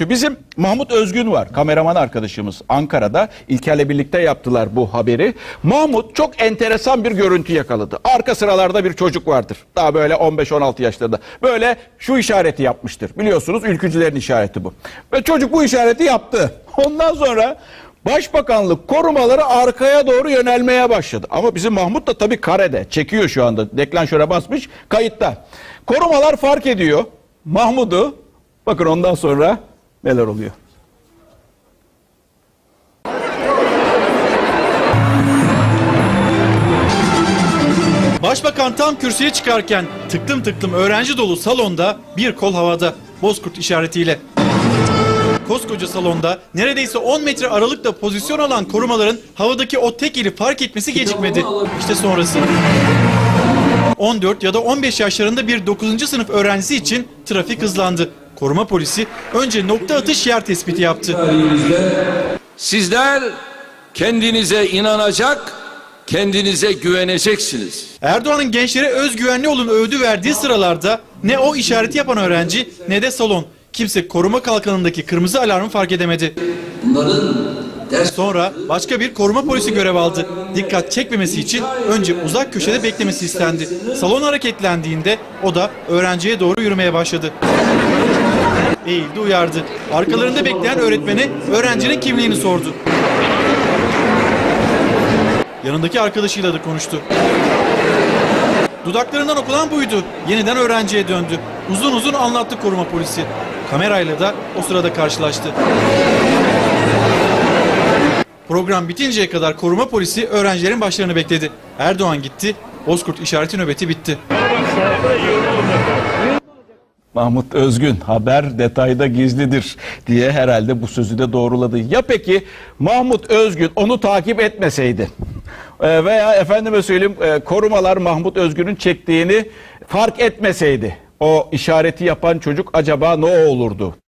Bizim Mahmut Özgün var, kameraman arkadaşımız Ankara'da. İlker'le birlikte yaptılar bu haberi. Mahmut çok enteresan bir görüntü yakaladı. Arka sıralarda bir çocuk vardır. Daha böyle 15-16 yaşlarında. Böyle şu işareti yapmıştır. Biliyorsunuz ülkücülerin işareti bu. Ve çocuk bu işareti yaptı. Ondan sonra Başbakanlık korumaları arkaya doğru yönelmeye başladı. Ama bizim Mahmut da tabii karede. Çekiyor şu anda. Deklanşöre basmış kayıtta. Korumalar fark ediyor. Mahmut'u bakın ondan sonra neler oluyor. Başbakan tam kürsüye çıkarken tıklım tıklım öğrenci dolu salonda bir kol havada Bozkurt işaretiyle. Koskoca salonda neredeyse 10 metre aralıkla pozisyon alan korumaların havadaki o tek eli fark etmesi gecikmedi. İşte sonrası. 14 ya da 15 yaşlarında bir 9. sınıf öğrencisi için trafik hızlandı. Koruma polisi önce nokta atış yer tespiti yaptı. Sizler kendinize inanacak, kendinize güveneceksiniz. Erdoğan'ın gençlere özgüvenli olun övdü verdiği sıralarda ne o işareti yapan öğrenci ne de salon. Kimse koruma kalkanındaki kırmızı alarmı fark edemedi. Bunların Sonra başka bir koruma polisi görev aldı. Dikkat çekmemesi için önce uzak köşede beklemesi istendi. Salon hareketlendiğinde o da öğrenciye doğru yürümeye başladı. Eğildi uyardı. Arkalarında bekleyen öğretmene öğrencinin kimliğini sordu. Yanındaki arkadaşıyla da konuştu. Dudaklarından okulan buydu. Yeniden öğrenciye döndü. Uzun uzun anlattı koruma polisi. Kamerayla da o sırada karşılaştı. Program bitinceye kadar koruma polisi öğrencilerin başlarını bekledi. Erdoğan gitti, Bozkurt işareti nöbeti bitti. Mahmut Özgün haber detayda gizlidir diye herhalde bu sözü de doğruladı. Ya peki Mahmut Özgün onu takip etmeseydi Ee, veya efendime söyleyeyim e, korumalar Mahmut Özgün'ün çektiğini fark etmeseydi o işareti yapan çocuk acaba ne olurdu?